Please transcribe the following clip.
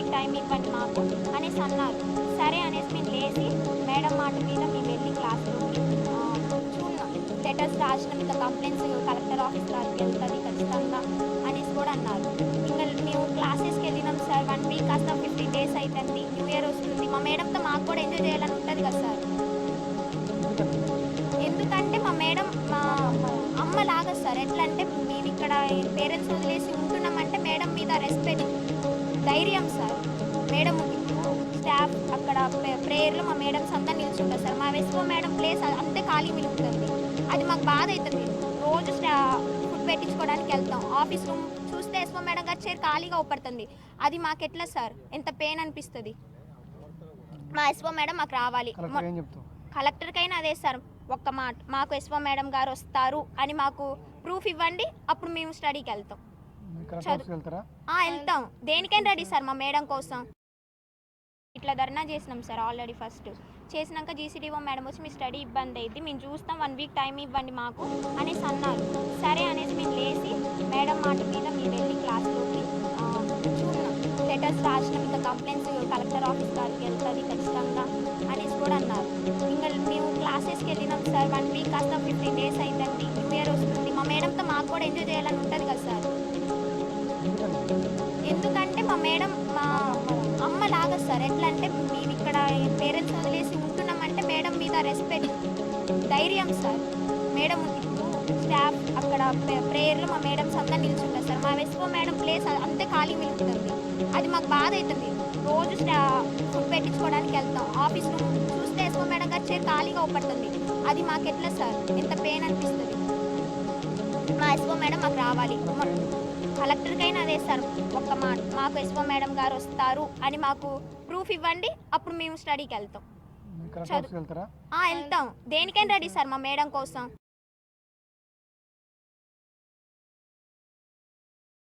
ఇవ్వండి మాకు అనేసి అన్నారు. సరే అనేసి మేము లేచి మేడం మాట మీద మేము వెళ్ళి క్లాస్ చూన్నాం లెటర్స్ రాసిన ఇంకా కంప్లైంట్స్ కలెక్టర్ ఆఫీస్ రాసి వెళ్తుంది ఖచ్చితంగా అనేసి కూడా అన్నారు. ఇంకా మేము క్లాసెస్కి వెళ్ళినాం సార్ వన్ వీక్ కాస్త ఫిఫ్టీన్ డేస్ అవుతుంది న్యూ ఇయర్ వస్తుంది. మా మేడంతో మాకు కూడా ఎంజాయ్ చేయాలని ఉంటుంది కదా సార్. ఎందుకంటే మా మేడం మా అమ్మ లాగా సార్. ఎట్లా అంటే మేము ఇక్కడ పేరెంట్స్ వదిలేసి ఉంటున్నామంటే మేడం మీద రెస్పెక్ట్ ధైర్యం సార్. మేడం స్టాఫ్ అక్కడ ప్రేయర్లో మా మేడమ్స్ అంతా నిల్చుంటారు సార్. మా వెస్కో మేడం ప్లేస్ అంతే ఖాళీ మిగులుతుంది అది మాకు బాధ అవుతుంది రోజు ఫుడ్ పెట్టించుకోవడానికి వెళ్తాం. ఆఫీస్ రూమ్ చూస్తే ఎస్ఓ మేడం గారి చైర్ ఖాళీగా ఊపడుతుంది అది మాకు ఎట్లా సార్? ఎంత పెయిన్ అనిపిస్తుంది? మా ఎస్ఓ మేడం మాకు రావాలి. కలెక్టర్కైనా అదే సార్. ఒక్క మాట. మాకు ఎస్ఓ మేడం గారు వస్తారు అని మాకు ప్రూఫ్ ఇవ్వండి. అప్పుడు మేము స్టడీకి వెళ్తాం. వెళ్తాం. దేనికైనా రెడీ సార్ మా మేడం కోసం. ఇట్లా ధర్నా చేసినాం సార్ ఆల్రెడీ ఫస్ట్. చేసినాక జీసీడీఓ మేడం వచ్చి మీ స్టడీ ఇబ్బంది అయింది. మేము చూస్తాం వన్ వీక్ టైం ఇవ్వండి మాకు అనేసి అన్నారు. సరే అనేసి మేము లేచి మేడం మాట మీద మేము వెళ్ళి క్లాస్లోకి లెటర్స్ రాసినాం. ఇంకా కంప్లైంట్స్ కలెక్టర్ ఆఫీస్ గారికి వెళ్తుంది ఖచ్చితంగా అనేసి కూడా అన్నారు. ఇంకా మేము క్లాసెస్కి వెళ్ళినాం సార్. వన్ వీక్ కాస్త ఫిఫ్టీన్ డేస్ అవుతుంది న్యూ ఇయర్ వస్తుంది. మా మేడంతో మాకు కూడా ఎంజాయ్ చేయాలని ఉంటుంది కదా సార్. ఎందుకంటే మా మేడం మా అమ్మ లాగా సార్. ఎట్లా అంటే మేము ఇక్కడ పేరెంట్స్ వదిలేసి ఉంటున్నామంటే మేడం మీద రెస్పెక్ట్ ధైర్యం సార్. మేడం ఇప్పుడు స్టాఫ్ అక్కడ ప్రేయర్లో మా మేడమ్స్ అంతా నిల్చుంటారు సార్. మా వెస్కో మేడం ప్లేస్ అంతే ఖాళీ మిగులుతుంది. అది మాకు బాధ అవుతుంది రోజు స్టా ఫుడ్ పెట్టించుకోవడానికి వెళ్తాం. ఆఫీస్ రూమ్ చూస్తే ఎస్కో మేడం గారి చైర్ ఖాళీగా ఊపడుతుంది అది మాకు ఎట్లా సార్? ఎంత పెయిన్ అనిపిస్తుంది? మా ఎస్కో మేడం మాకు రావాలి. కలెక్టర్కైనా సార్ ఒక్క మాట మాకు ఎస్ఓ మేడం గారు వస్తారు అని మాకు ప్రూఫ్ ఇవ్వండి అప్పుడు మేము స్టడీకి వెళ్తాం. వెళ్తాం. దేనికైనా రెడీ సార్ మా మేడం కోసం.